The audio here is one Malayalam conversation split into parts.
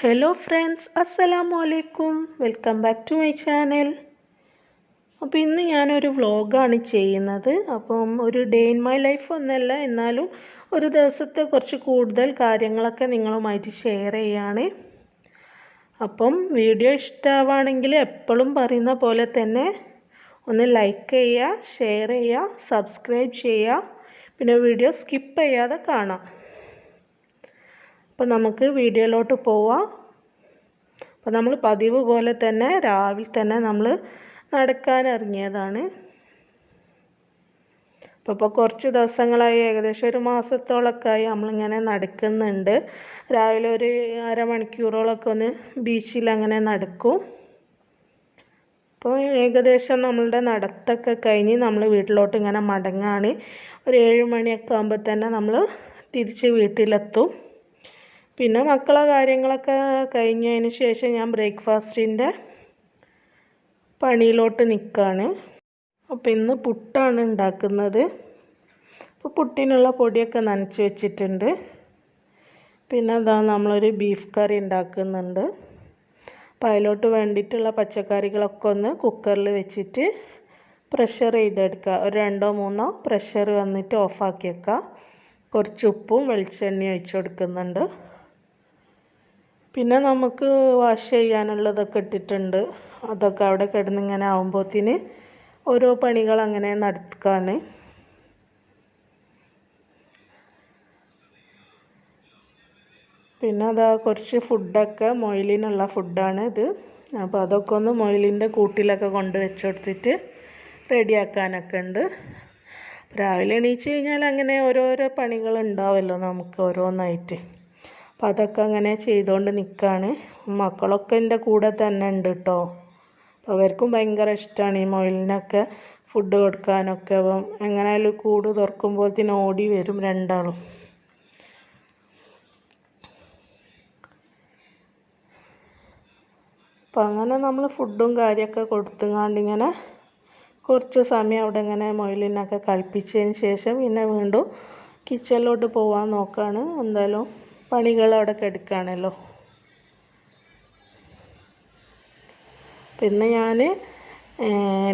ഹലോ ഫ്രണ്ട്സ് അസ്സലാമു അലൈക്കും welcome back to my channel അപ്പോൾ ഇന്ന് ഞാനൊരു വ്ളോഗാണ് ചെയ്യുന്നത്. അപ്പം ഒരു ഡേ ഇൻ മൈ ലൈഫ് ഒന്നല്ല എന്നാലും ഒരു ദിവസത്തെ കുറച്ച് കൂടുതൽ കാര്യങ്ങളൊക്കെ നിങ്ങളുമായിട്ട് ഷെയർ ചെയ്യാണ്. അപ്പം വീഡിയോ ഇഷ്ടമാണെങ്കിൽ എപ്പോഴും പറയുന്ന പോലെ തന്നെ ഒന്ന് ലൈക്ക് ചെയ്യുക ഷെയർ ചെയ്യുക സബ്സ്ക്രൈബ് ചെയ്യുക. പിന്നെ വീഡിയോ സ്കിപ്പ് ചെയ്യാതെ കാണാം. അപ്പോൾ നമുക്ക് വീഡിയോയിലോട്ട് പോവാം. അപ്പോൾ നമ്മൾ പതിവ് പോലെ തന്നെ രാവിലെ തന്നെ നമ്മൾ നടക്കാൻ ഇറങ്ങിയതാണ്. അപ്പോൾ ഇപ്പോൾ കുറച്ച് ദിവസങ്ങളായി ഏകദേശം ഒരു മാസത്തോളൊക്കെ ആയി നമ്മളിങ്ങനെ നടക്കുന്നുണ്ട്. രാവിലെ ഒരു അരമണിക്കൂറോളമൊക്കെ ഒന്ന് ബീച്ചിൽ അങ്ങനെ നടക്കും. അപ്പോൾ ഏകദേശം നമ്മളുടെ നടത്തൊക്കെ കഴിഞ്ഞ് നമ്മൾ വീട്ടിലോട്ട് ഇങ്ങനെ മടങ്ങാണ്. ഒരു ഏഴ് മണിയൊക്കെ ആകുമ്പോൾ തന്നെ നമ്മൾ തിരിച്ച് വീട്ടിലെത്തും. പിന്നെ മക്കളെ കാര്യങ്ങളൊക്കെ കഴിഞ്ഞതിന് ശേഷം ഞാൻ ബ്രേക്ക്ഫാസ്റ്റിന്റെ പണിയിലോട്ട് നിൽക്കുകയാണ് അപ്പോൾ ഇന്ന് പുട്ടാണ് ഉണ്ടാക്കുന്നത്. അപ്പോൾ പുട്ടിനുള്ള പൊടിയൊക്കെ നനച്ച് വെച്ചിട്ടുണ്ട്. പിന്നെ അതാ നമ്മളൊരു ബീഫ് കറി ഉണ്ടാക്കുന്നുണ്ട്. അപ്പോൾ അതിലോട്ട് വേണ്ടിയിട്ടുള്ള പച്ചക്കറികളൊക്കെ ഒന്ന് കുക്കറിൽ വെച്ചിട്ട് പ്രഷർ ചെയ്തെടുക്കുക. ഒരു രണ്ടോ മൂന്നോ പ്രഷർ വന്നിട്ട് ഓഫാക്കി വെക്കുക. കുറച്ച് ഉപ്പും വെളിച്ചെണ്ണയും ഒഴിച്ചു കൊടുക്കുന്നുണ്ട്. പിന്നെ നമുക്ക് വാഷ് ചെയ്യാനുള്ളതൊക്കെ ഇട്ടിട്ടുണ്ട്. അതൊക്കെ അവിടെ കിടന്നിങ്ങനെ ആകുമ്പോഴത്തേന് ഓരോ പണികൾ അങ്ങനെ നടക്കാണ്. പിന്നെ അതാ കുറച്ച് ഫുഡൊക്കെ മൊയിലിനുള്ള ഫുഡാണ് ഇത്. അപ്പോൾ അതൊക്കെ ഒന്ന് മൊയിലിന്റെ കൂട്ടിലൊക്കെ കൊണ്ട് വെച്ചെടുത്തിട്ട് റെഡിയാക്കാനൊക്കെ ഉണ്ട്. രാവിലെ എണീച്ച് കഴിഞ്ഞാൽ അങ്ങനെ ഓരോരോ പണികൾ ഉണ്ടാവുമല്ലോ നമുക്ക് ഓരോന്നായിട്ട്. അപ്പം അതൊക്കെ അങ്ങനെ ചെയ്തുകൊണ്ട് നിൽക്കുകയാണ് മക്കളൊക്കെ എന്റെ കൂടെ തന്നെ ഉണ്ട് കേട്ടോ അപ്പോൾ അവർക്കും ഭയങ്കര ഇഷ്ടമാണ് ഈ മൊയിലിനൊക്കെ ഫുഡ് കൊടുക്കാനൊക്കെ. അപ്പം എങ്ങനെയായാലും കൂട് തുറക്കുമ്പോഴത്തേന് ഓടി വരും രണ്ടാളും. അപ്പം അങ്ങനെ നമ്മൾ ഫുഡും കാര്യമൊക്കെ കൊടുത്തുങ്ങാണ്ട് ഇങ്ങനെ കുറച്ച് സമയം അവിടെ ഇങ്ങനെ മൊയിലിനൊക്കെ കളിപ്പിച്ചതിന് ശേഷം പിന്നെ വീണ്ടും കിച്ചണിലോട്ട് പോകാൻ നോക്കുകയാണ് എന്തായാലും പണികൾ അവിടെ കിടക്കുകയാണല്ലോ പിന്നെ ഞാൻ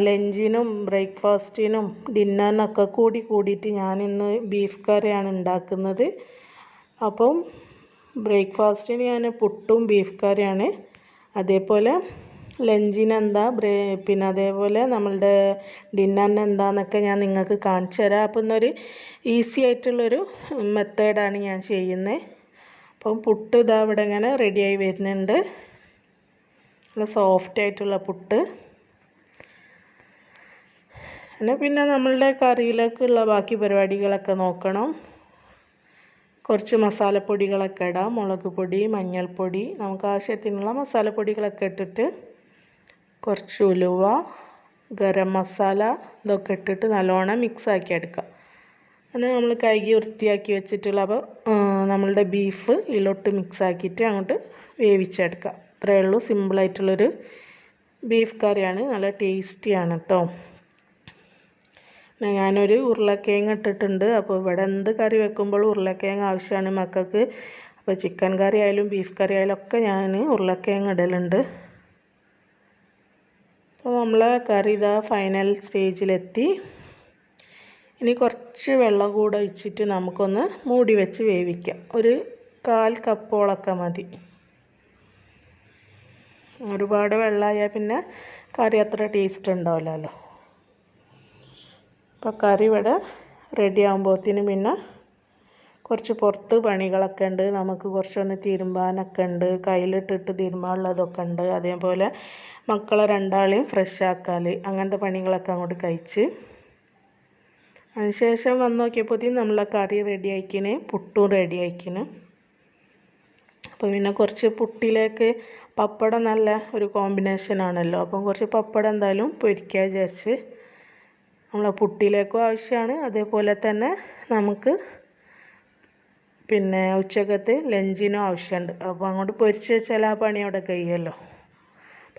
ലഞ്ചിനും ബ്രേക്ക്ഫാസ്റ്റിനും ഡിന്നറിനൊക്കെ കൂടി കൂടിയിട്ട് ഞാനിന്ന് ബീഫ് കറിയാണ് ഉണ്ടാക്കുന്നത്. അപ്പം ബ്രേക്ക്ഫാസ്റ്റിന് ഞാൻ പുട്ടും ബീഫ് കറിയാണ്. അതേപോലെ ലഞ്ചിന് എന്താ ബ്രേ പിന്നെ അതേപോലെ നമ്മളുടെ ഡിന്നറിന് എന്താന്നൊക്കെ ഞാൻ നിങ്ങൾക്ക് കാണിച്ചു തരാം. അപ്പം ഇന്നൊരു ഈസി ആയിട്ടുള്ളൊരു മെത്തേഡാണ് ഞാൻ ചെയ്യുന്നത്. അപ്പം പുട്ട് ഇതാ ഇവിടെ ഇങ്ങനെ റെഡിയായി വരുന്നുണ്ട്. നല്ല സോഫ്റ്റ് ആയിട്ടുള്ള പുട്ട്. പിന്നെ പിന്നെ നമ്മളുടെ കറിയിലേക്കുള്ള ബാക്കി പരിപാടികളൊക്കെ നോക്കണം. കുറച്ച് മസാലപ്പൊടികളൊക്കെ ഇടാം. മുളക് പൊടി മഞ്ഞൾപ്പൊടി നമുക്ക് ആവശ്യത്തിനുള്ള മസാലപ്പൊടികളൊക്കെ ഇട്ടിട്ട് കുറച്ച് ഉലുവ ഗരം മസാല ഇതൊക്കെ ഇട്ടിട്ട് നല്ലോണം മിക്സാക്കി എടുക്കാം. അങ്ങനെ നമ്മൾ കഴുകി വൃത്തിയാക്കി വെച്ചിട്ടുള്ള നമ്മളുടെ ബീഫ് ഇതിലോട്ട് മിക്സ് ആക്കിയിട്ട് അങ്ങോട്ട് വേവിച്ചെടുക്കാം. അത്രയേ ഉള്ളൂ. സിമ്പിളായിട്ടുള്ളൊരു ബീഫ് കറിയാണ്. നല്ല ടേസ്റ്റിയാണ് കേട്ടോ ഞാനൊരു ഉരുളക്കിഴങ്ങ് ഇട്ടിട്ടുണ്ട്. അപ്പോൾ ഇവിടെ എന്ത് കറി വെക്കുമ്പോൾ ഉരുളക്കിഴങ്ങ് ആവശ്യമാണ് മക്കൾക്ക്. അപ്പോൾ ചിക്കൻ കറി ആയാലും ബീഫ് കറി ആയാലും ഒക്കെ ഞാൻ ഉരുളക്കിഴങ്ങ് ഇടലുണ്ട്. അപ്പോൾ നമ്മളെ കറി ഇതാ ഫൈനൽ സ്റ്റേജിലെത്തി ഇനി കുറച്ച് വെള്ളം കൂടെ ഒഴിച്ചിട്ട് നമുക്കൊന്ന് മൂടി വെച്ച് വേവിക്കാം. ഒരു കാൽ കപ്പോളൊക്കെ മതി. ഒരുപാട് വെള്ളമായാൽ പിന്നെ കറി അത്ര ടേസ്റ്റ് ഉണ്ടാവില്ലല്ലോ. അപ്പോൾ കറി ഇവിടെ റെഡി ആകുമ്പോഴത്തേനും പിന്നെ കുറച്ച് പുറത്ത് പണികളൊക്കെ ഉണ്ട്. നമുക്ക് കുറച്ചൊന്ന് തിരുമ്പാനൊക്കെ ഉണ്ട്. കയ്യിലിട്ടിട്ട് തിരുമ്പാനുള്ളതൊക്കെ ഉണ്ട്. അതേപോലെ മക്കളെ രണ്ടാളെയും ഫ്രഷ് ആക്കാൽ അങ്ങനത്തെ പണികളൊക്കെ അങ്ങോട്ട് കഴിച്ച് അതിനുശേഷം വന്ന് നോക്കിയപ്പോഴത്തേക്കും നമ്മളെ കറി റെഡി ആക്കിന് പുട്ടും റെഡി ആക്കിന് അപ്പോൾ പിന്നെ കുറച്ച് പുട്ടിലേക്ക് പപ്പടം നല്ല ഒരു കോമ്പിനേഷൻ ആണല്ലോ. അപ്പം കുറച്ച് പപ്പടം എന്തായാലും പൊരിക്കാൻ വിചാരിച്ച് നമ്മളെ പുട്ടിലേക്കും ആവശ്യമാണ്. അതേപോലെ തന്നെ നമുക്ക് പിന്നെ ഉച്ചക്കത്ത് ലഞ്ചിനും ആവശ്യമുണ്ട്. അപ്പോൾ അങ്ങോട്ട് പൊരിച്ച് വെച്ചാൽ ആ പണി അവിടെ കഴിയുമല്ലോ.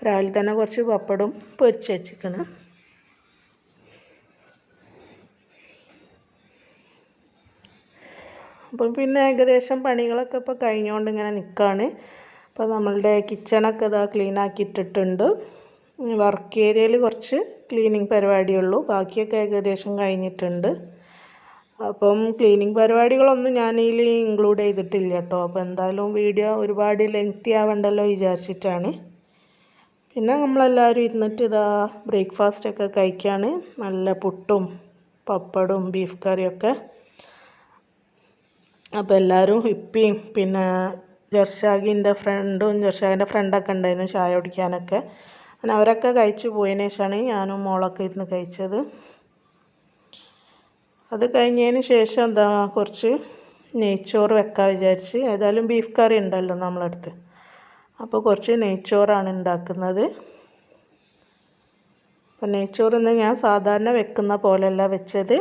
രാവിലെ തന്നെ കുറച്ച് പപ്പടം പൊരിച്ച് വെച്ചിരിക്കണം. അപ്പം പിന്നെ ഏകദേശം പണികളൊക്കെ ഇപ്പോൾ കഴിഞ്ഞുകൊണ്ട് ഇങ്ങനെ നിൽക്കുകയാണ് അപ്പോൾ നമ്മളുടെ കിച്ചണൊക്കെ ഇതാ ക്ലീൻ ആക്കിയിട്ടിട്ടുണ്ട്. വർക്ക് ഏരിയയിൽ കുറച്ച് ക്ലീനിങ് പരിപാടിയുള്ളൂ. ബാക്കിയൊക്കെ ഏകദേശം കഴിഞ്ഞിട്ടുണ്ട്. അപ്പം ക്ലീനിങ് പരിപാടികളൊന്നും ഞാൻ ഇതിൽ ഇൻക്ലൂഡ് ചെയ്തിട്ടില്ല കേട്ടോ. അപ്പോൾ എന്തായാലും വീഡിയോ ഒരുപാട് ലെങ്തി ആവണ്ടല്ലോ വിചാരിച്ചിട്ടാണ്. പിന്നെ നമ്മളെല്ലാവരും ഇരുന്നിട്ട് ഇതാ ബ്രേക്ക്ഫാസ്റ്റൊക്കെ കഴിക്കുകയാണ് നല്ല പുട്ടും പപ്പടും ബീഫ് കറിയൊക്കെ അപ്പോൾ എല്ലാവരും ഇപ്പിയും പിന്നെ ജർഷാഗിന്റെ ഫ്രണ്ടും ജർഷാഗിന്റെ ഫ്രണ്ടൊക്കെ ഉണ്ടായിരുന്നു ചായ കുടിക്കാനൊക്കെ. അങ്ങനെ അവരൊക്കെ കഴിച്ച് പോയതിന് ശേഷമാണ് ഞാനും മോളൊക്കെ ഇരുന്ന് കഴിച്ചത്. അത് കഴിഞ്ഞതിന് ശേഷം എന്താ കുറച്ച് നെയ്ച്ചോറ് വെക്കാൻ വിചാരിച്ച്. ഏതായാലും ബീഫ് കറി ഉണ്ടല്ലോ നമ്മളടുത്ത്. അപ്പോൾ കുറച്ച് നെയ്ച്ചോറാണ് ഉണ്ടാക്കുന്നത്. അപ്പോൾ നെയ്ച്ചോറ് ഞാൻ സാധാരണ വെക്കുന്ന പോലെയല്ല വെച്ചത്.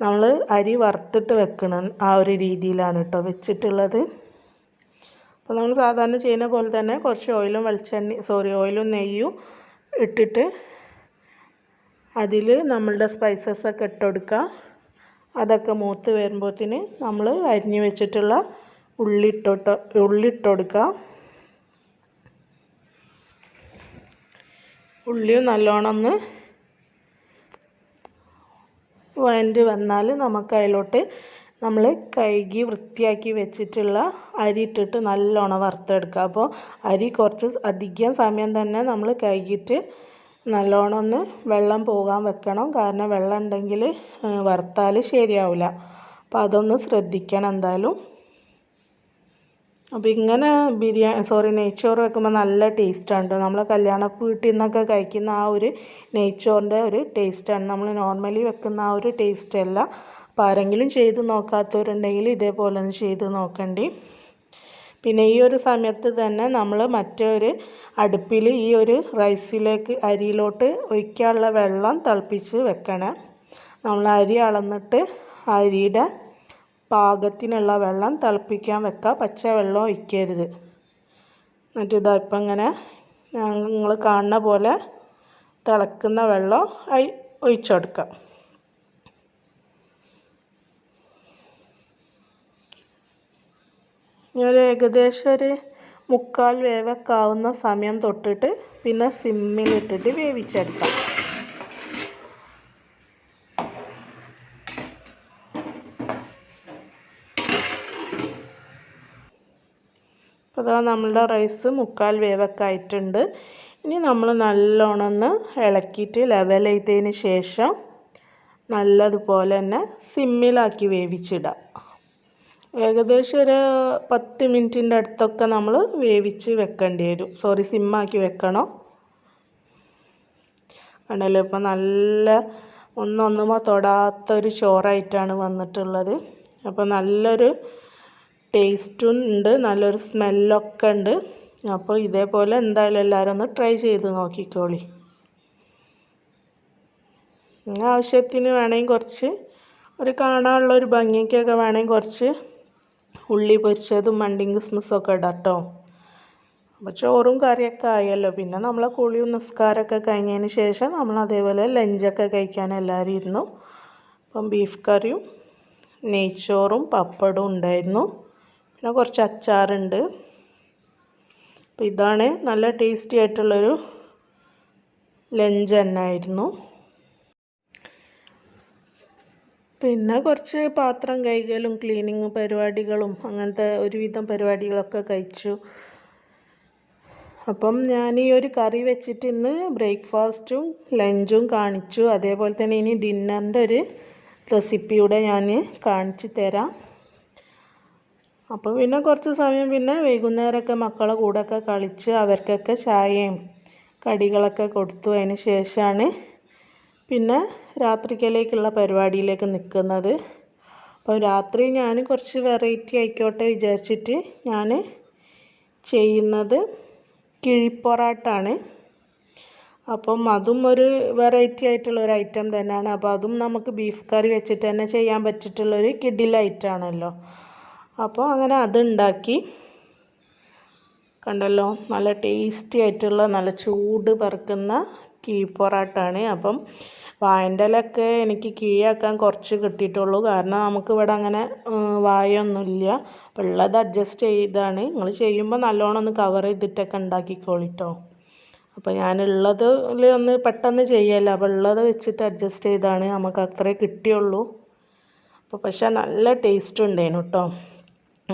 നമ്മൾ അരി വറുത്തിട്ട് വെക്കണം ആ ഒരു രീതിയിലാണ് കേട്ടോ വെച്ചിട്ടുള്ളത്. അപ്പോൾ നമ്മൾ സാധാരണ ചെയ്യുന്ന പോലെ തന്നെ കുറച്ച് ഓയിലും വെളിച്ചെണ്ണ സോറി ഓയിലും നെയ്യും ഇട്ടിട്ട് അതിൽ നമ്മളുടെ സ്പൈസസ് ഒക്കെ ഇട്ട് അതൊക്കെ മൂത്ത് വരുമ്പോഴത്തേന് നമ്മൾ അരിഞ്ഞ് വെച്ചിട്ടുള്ള ഉള്ളി ഇട്ടോട്ട് ഉള്ളി ഇട്ട് കൊടുക്കുക ഉള്ളിയും നല്ലോണം ഒന്ന് വഴണ്ട് വന്നാൽ നമുക്ക് അതിലോട്ട് നമ്മൾ കഴുകി വൃത്തിയാക്കി വെച്ചിട്ടുള്ള അരി ഇട്ടിട്ട് നല്ലോണം വറുത്തെടുക്കുക. അപ്പോൾ അരി കുറച്ച് അധികം സമയം തന്നെ നമ്മൾ കഴുകിയിട്ട് നല്ലോണം ഒന്ന് വെള്ളം പോകാൻ വെക്കണം. കാരണം വെള്ളം ഉണ്ടെങ്കിൽ വറുത്താൽ ശരിയാവില്ല അപ്പോൾ അതൊന്ന് ശ്രദ്ധിക്കണം എന്തായാലും. അപ്പോൾ ഇങ്ങനെ ബിരിയാണി സോറി നെയ്ച്ചോറ് വെക്കുമ്പോൾ നല്ല ടേസ്റ്റാണ് കേട്ടോ നമ്മൾ കല്യാണ വീട്ടിൽ നിന്നൊക്കെ കഴിക്കുന്ന ആ ഒരു നെയ്ച്ചോറിന്റെ ഒരു ടേസ്റ്റാണ് നമ്മൾ നോർമലി വെക്കുന്ന ആ ഒരു ടേസ്റ്റ് അല്ല. അപ്പോൾ ആരെങ്കിലും ചെയ്ത് നോക്കാത്തവരുണ്ടെങ്കിൽ ഇതേപോലെ ഒന്ന് ചെയ്ത് നോക്കണ്ടി. പിന്നെ ഈ ഒരു സമയത്ത് തന്നെ നമ്മൾ മറ്റൊരു അടുപ്പിൽ ഈ ഒരു റൈസിലേക്ക് അരിയിലോട്ട് ഒഴിക്കാനുള്ള വെള്ളം തിളപ്പിച്ച് വെക്കണം. നമ്മൾ അരി അളന്നിട്ട് അരിയുടെ പാകത്തിനുള്ള വെള്ളം തിളപ്പിക്കാൻ വെക്കുക പച്ച വെള്ളം ഒഴിക്കരുത്. എന്നിട്ട് ഇതാ ഇപ്പം ഇങ്ങനെ നിങ്ങൾ കാണുന്ന പോലെ തിളക്കുന്ന വെള്ളം ഒഴിച്ചെടുക്കാം ഇനി ഒരു ഏകദേശം ഒരു മുക്കാൽ വേവൊക്കെ ആവുന്ന സമയം തൊട്ടിട്ട് പിന്നെ സിമ്മിലിട്ടിട്ട് വേവിച്ചെടുക്കാം. അതാ നമ്മളുടെ റൈസ് മുക്കാൽ വേവൊക്കെ ആയിട്ടുണ്ട്. ഇനി നമ്മൾ നല്ലോണം ഒന്ന് ഇളക്കിയിട്ട് ലെവൽ ചെയ്തതിന് ശേഷം നല്ലതുപോലെ തന്നെ സിമ്മിലാക്കി വേവിച്ചിടാം ഏകദേശം ഒരു പത്ത് മിനിറ്റിന്റെ അടുത്തൊക്കെ നമ്മൾ വേവിച്ച് വെക്കേണ്ടി വരും. സോറി സിമ്മാക്കി വെക്കണം. കണ്ടല്ലോ ഇപ്പം നല്ല ഒന്നൊന്നുമോ തൊടാത്തൊരു ചോറായിട്ടാണ് വന്നിട്ടുള്ളത്. അപ്പോൾ നല്ലൊരു ടേസ്റ്റും ഉണ്ട് നല്ലൊരു സ്മെല്ലൊക്കെ ഉണ്ട് അപ്പോൾ ഇതേപോലെ എന്തായാലും എല്ലാവരും ഒന്ന് ട്രൈ ചെയ്ത് നോക്കിക്കോളി. ആവശ്യത്തിന് വേണമെങ്കിൽ കുറച്ച് ഒരു കാണാനുള്ള ഒരു ഭംഗിക്കൊക്കെ വേണമെങ്കിൽ കുറച്ച് ഉള്ളി പൊരിച്ചതും മണ്ടിങ് ക്രിസ്മസൊക്കെ ഇടാം കേട്ടോ അപ്പോൾ ചോറും കറിയൊക്കെ ആയല്ലോ. പിന്നെ നമ്മളെ കുളിയും നിസ്കാരമൊക്കെ കഴിഞ്ഞതിന് ശേഷം നമ്മൾ അതേപോലെ ലഞ്ചൊക്കെ കഴിക്കാൻ എല്ലാവരും ഇരുന്നു. അപ്പം ബീഫ് കറിയും നെയ്ച്ചോറും പപ്പടവും ഉണ്ടായിരുന്നു. പിന്നെ കുറച്ച് അച്ചാറുണ്ട്. അപ്പോൾ ഇതാണ് നല്ല ടേസ്റ്റി ആയിട്ടുള്ളൊരു ലഞ്ച് തന്നെ ആയിരുന്നു പിന്നെ കുറച്ച് പാത്രം കൈകലും ക്ലീനിങ് പരിപാടികളും അങ്ങനത്തെ ഒരുവിധം പരിപാടികളൊക്കെ കഴിച്ചു. അപ്പം ഞാൻ ഈ ഒരു കറി വെച്ചിട്ട് ഇന്ന് ബ്രേക്ക്ഫാസ്റ്റും ലഞ്ചും കാണിച്ചു. അതേപോലെ തന്നെ ഇനി ഡിന്നറിന്റെ ഒരു റെസിപ്പിയുടെ ഞാൻ കാണിച്ചു തരാം. അപ്പോൾ പിന്നെ കുറച്ച് സമയം പിന്നെ വൈകുന്നേരമൊക്കെ മക്കളെ കൂടെയൊക്കെ കളിച്ച് അവർക്കൊക്കെ ചായയും കടികളൊക്കെ കൊടുത്തു. അതിന് ശേഷമാണ് പിന്നെ രാത്രിക്കലേക്കുള്ള പരിപാടിയിലേക്ക് നിൽക്കുന്നത്. അപ്പോൾ രാത്രി ഞാൻ കുറച്ച് വെറൈറ്റി ആയിക്കോട്ടെ വിചാരിച്ചിട്ട് ഞാൻ ചെയ്യുന്നത് കിഴിപ്പൊറാട്ടാണ്. അപ്പം അതും ഒരു വെറൈറ്റി ആയിട്ടുള്ള ഒരു ഐറ്റം തന്നെയാണ്. അപ്പോൾ അതും നമുക്ക് ബീഫ് കറി വെച്ചിട്ട് തന്നെ ചെയ്യാൻ പറ്റിയിട്ടുള്ളൊരു കിഡിൽ അപ്പോൾ അങ്ങനെ അതുണ്ടാക്കി. കണ്ടല്ലോ നല്ല ടേസ്റ്റി ആയിട്ടുള്ള നല്ല ചൂട് പറക്കുന്ന കീ പൊറാട്ടാണ്. അപ്പം വായന്റെലൊക്കെ എനിക്ക് കീഴാക്കാൻ കുറച്ച് കിട്ടിയിട്ടുള്ളൂ. കാരണം നമുക്ക് ഇവിടെ അങ്ങനെ വായൊന്നുമില്ല. അപ്പോൾ ഉള്ളത് അഡ്ജസ്റ്റ് ചെയ്താണ്. നിങ്ങൾ ചെയ്യുമ്പോൾ നല്ലോണം ഒന്ന് കവർ ചെയ്തിട്ടൊക്കെ ഉണ്ടാക്കിക്കോളിട്ടോ. അപ്പോൾ ഞാനുള്ളത് ഒന്ന് പെട്ടെന്ന് ചെയ്യല്ല. അപ്പോൾ ഉള്ളത് വെച്ചിട്ട് അഡ്ജസ്റ്റ് ചെയ്താണ്. നമുക്ക് അത്രേ കിട്ടിയുള്ളൂ. അപ്പോൾ പക്ഷേ നല്ല ടേസ്റ്റ് ഉണ്ടായിരുന്നു കേട്ടോ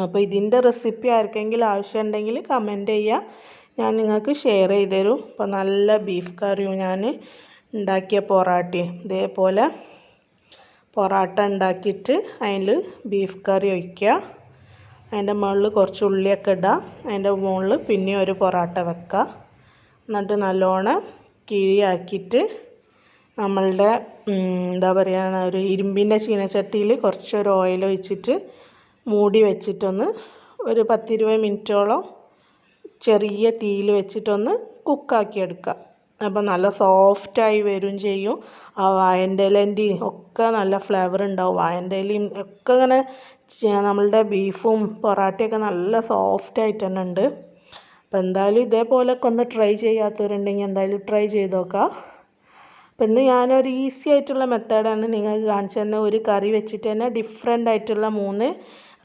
അപ്പോൾ ഇതിന്റെ റെസിപ്പി ആർക്കെങ്കിലും ആവശ്യമുണ്ടെങ്കിൽ കമന്റ് ചെയ്യുക. ഞാൻ നിങ്ങൾക്ക് ഷെയർ ചെയ്ത് തരും അപ്പോൾ നല്ല ബീഫ് കറിയും ഞാൻ ഉണ്ടാക്കിയ പൊറാട്ടയും. ഇതേപോലെ പൊറാട്ട ഉണ്ടാക്കിയിട്ട് അതിൽ ബീഫ് കറി ഒഴിക്കുക. അതിന്റെ മുകളിൽ കുറച്ച് ഉള്ളിയൊക്കെ ഇടുക. അതിന്റെ മുകളിൽ പിന്നെ ഒരു പൊറാട്ട വെക്കുക. എന്നിട്ട് നല്ലോണം കിഴിയാക്കിയിട്ട് നമ്മളുടെ എന്താ പറയുക ഒരു ഇരുമ്പിന്റെ ചീനച്ചട്ടിയിൽ കുറച്ചൊരു ഓയിൽ ഒഴിച്ചിട്ട് മൂടി വെച്ചിട്ടൊന്ന് ഒരു പത്തിരുപത് മിനിറ്റോളം ചെറിയ തീയിൽ വെച്ചിട്ടൊന്ന് കുക്കാക്കിയെടുക്കുക അപ്പോൾ നല്ല സോഫ്റ്റായി വരും ചെയ്യും. ആ വായന്റെ ഒക്കെ നല്ല ഫ്ലേവർ ഉണ്ടാവും. വായന്റെ ഇലയും ഒക്കെ ഇങ്ങനെ നമ്മളുടെ ബീഫും പൊറാട്ടയൊക്കെ നല്ല സോഫ്റ്റായിട്ട് തന്നെ ഉണ്ട്. അപ്പോൾ എന്തായാലും ഇതേപോലൊക്കെ ഒന്ന് ട്രൈ ചെയ്യാത്തവരുണ്ടെങ്കിൽ എന്തായാലും ട്രൈ ചെയ്ത് നോക്കാം അപ്പം ഇന്ന് ഞാനൊരു ഈസി ആയിട്ടുള്ള മെത്തേഡാണ് നിങ്ങൾക്ക് കാണിച്ചു തന്നെ ഒരു കറി വെച്ചിട്ട് തന്നെ ഡിഫറെന്റ് ആയിട്ടുള്ള മൂന്ന്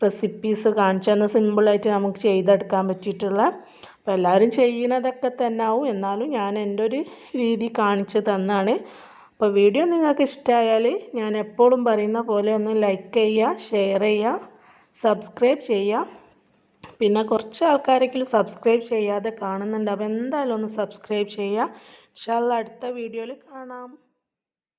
റെസിപ്പീസ് കാണിച്ചു തന്ന സിമ്പിളായിട്ട് നമുക്ക് ചെയ്തെടുക്കാൻ പറ്റിയിട്ടുള്ള. അപ്പോൾ എല്ലാവരും ചെയ്യുന്നതൊക്കെ തന്നെ ആവും. എന്നാലും ഞാൻ എന്റെ ഒരു രീതി കാണിച്ചു തന്നാണ്. അപ്പോൾ വീഡിയോ നിങ്ങൾക്ക് ഇഷ്ടമായാൽ ഞാൻ എപ്പോഴും പറയുന്ന പോലെ ഒന്ന് ലൈക്ക് ചെയ്യുക ഷെയർ ചെയ്യുക സബ്സ്ക്രൈബ് ചെയ്യുക. പിന്നെ കുറച്ച് ആൾക്കാരെങ്കിലും സബ്സ്ക്രൈബ് ചെയ്യാതെ കാണുന്നുണ്ട്. അപ്പോൾ എന്തായാലും ഒന്ന് സബ്സ്ക്രൈബ് ചെയ്യുക. ഇൻഷാല്ല അടുത്ത വീഡിയോയിൽ കാണാം.